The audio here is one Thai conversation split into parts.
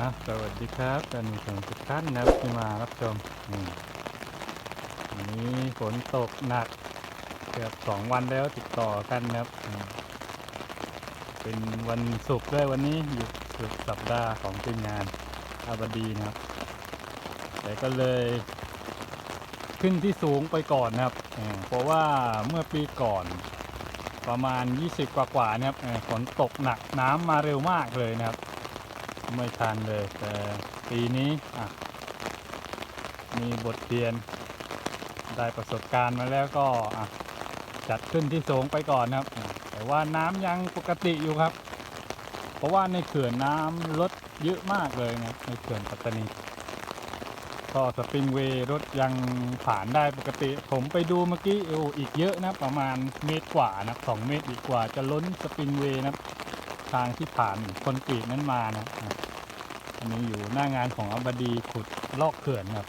นะสวัสดีครับท่านผู้ชมทุกท่านนะครับที่มารับชมนี่วันนี้ฝนตกหนักเกือบสองวันแล้วติดต่อกันนะครับ เป็นวันศุกร์ด้วยวันนี้หยุดสุดสัปดาห์ของทีมงานอาบดีนะครับ แต่ก็เลยขึ้นที่สูงไปก่อนนะครับ เพราะว่าเมื่อปีก่อนประมาณ 20 กว่าๆนะครับฝนตกหนักน้ำมาเร็วมากเลยนะครับ ไม่ทันเลย แต่ปีนี้อะมีบทเรียน ได้ประสบการณ์มาแล้วก็อะจัดขึ้นที่สูงไปก่อนครับ แต่ว่าน้ำยังปกติอยู่ครับ เพราะว่าในเขื่อนน้ำลดเยอะมากเลยนะในเขื่อนปัตตานีก็สปริงเวย์รถยังผ่านได้ปกติ ผมไปดูเมื่อกี้โอ้อีกเยอะนะ ประมาณเมตรกว่านะสองเมตรอีกกว่าจะล้นสปริงเวย์นะ ทางที่ผ่านคอนกรีตนั้นมานะอันนี้อยู่หน้างานของอบดีขุดลอกเขื่อนครับ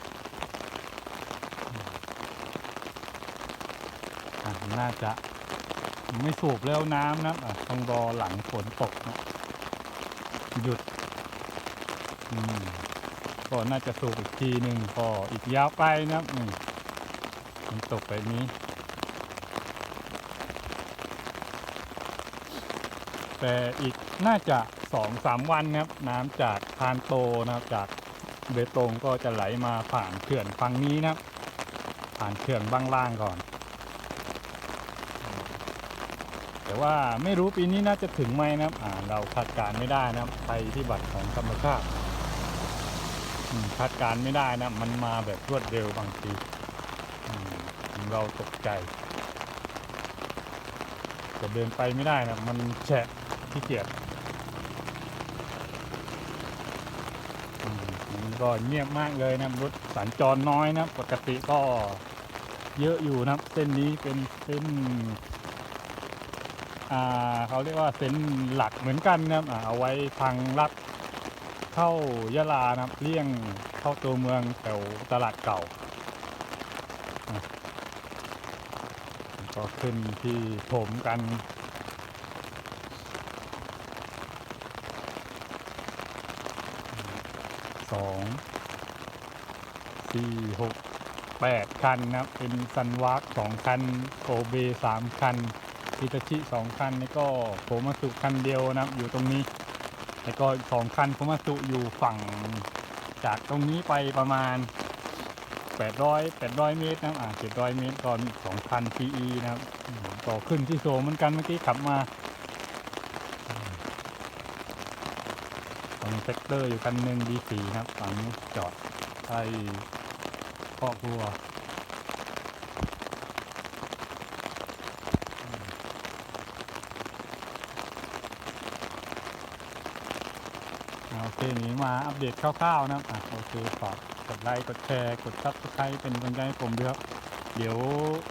อะน่าจะไม่สูบแล้วน้ำนะต้องรอหลังฝนตกนะหยุดก็น่าจะสูบอีกทีหนึ่งก็อีกยาวไกลนะมันตกไปนี้ แต่อีกน่าจะสองสามวันนะครับ น้ำจากพานโตนะครับจากเบตงก็จะไหลมาผ่านเขื่อนฝั่งนี้นะครับ ผ่านเขื่อนบ้างล่างก่อน แต่ว่าไม่รู้ปีนี้น่าจะถึงไหมนะครับอ่าเราคาดการณ์ไม่ได้นะครับภัยพิบัติของธรรมชาติคาดการณ์ไม่ได้นะ มันมาแบบรวดเร็วบางทีเราตกใจจะเดินไปไม่ได้นะ มันแฉะ ที่เกียจมันก็เงียบมากเลยนะรถสัญจรน้อยนะ ปกติก็เยอะอยู่นะเส้นนี้เป็นเส้นอ่าเขาเรียกว่าเส้นหลักเหมือนกันนะเอาไว้ทางลัดเข้ายะลานะเลี่ยงเข้าตัวเมืองแถวตลาดเก่าก็ขึ้นที่โถมกัน สองสี่หกแปดคันนะครับ เป็นซันวาร์กสองคัน โกเบสามคันฮิตาชิสองคันนี่ก็โผมาสุคันเดียวนะครับ อยู่ตรงนี้ แล้วก็สองคันโคมาสุอยู่ฝั่งจากตรงนี้ไปประมาณ 800 800 เมตรนะอ่า700 เมตรก็มีสองคัน PE นะครับก็ขึ้นที่โซเหมือนกันเมื่อกี้ขับมาอืม ตรงเซกเตอร์อยู่คันหนึ่ง D4 นะครับฝั่งจอดใช้ครอบครัวโอเคนี้มาอัปเดตคร่าวๆนะครับอะโอเคฝากกดไลค์ กดแชร์ กดซับสไครต์เป็นกำลังใจให้ผมด้วยครับ เดี๋ยว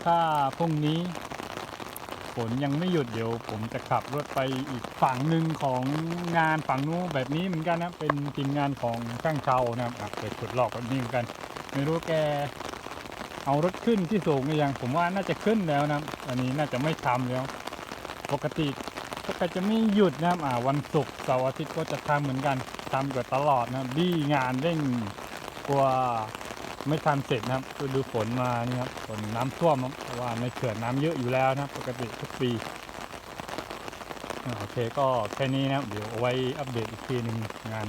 ถ้าพรุ่งนี้ ฝนยังไม่หยุดเดี๋ยว ผมจะขับรถไปอีกฝั่งหนึ่งของงานฝั่งนู้นแบบนี้เหมือนกันนะเป็นทีมงานของช่างเชานะครับอะเปิดกดลอกแบบนี้เหมือนกัน ไม่รู้แกเอารถขึ้นที่สูงหรือยังผมว่าน่าจะขึ้นแล้วนะอันนี้น่าจะไม่ทำแล้ว ปกติก็จะไม่หยุดนะอ่าวันศุกร์เสาร์อาทิตย์ก็จะทำเหมือนกันทำอยู่ตลอดนะบี้งานเร่งกลัว ไม่ทันเสร็จนะครับฤดูฝนมานี่ครับฝนน้ำท่วมเพราะว่าในเขื่อนน้ำเยอะอยู่แล้วนะปกติทุกปีโอเคก็แค่นี้นะเดี๋ยวเอาไว้อัปเดตอีกทีหนึ่งงาน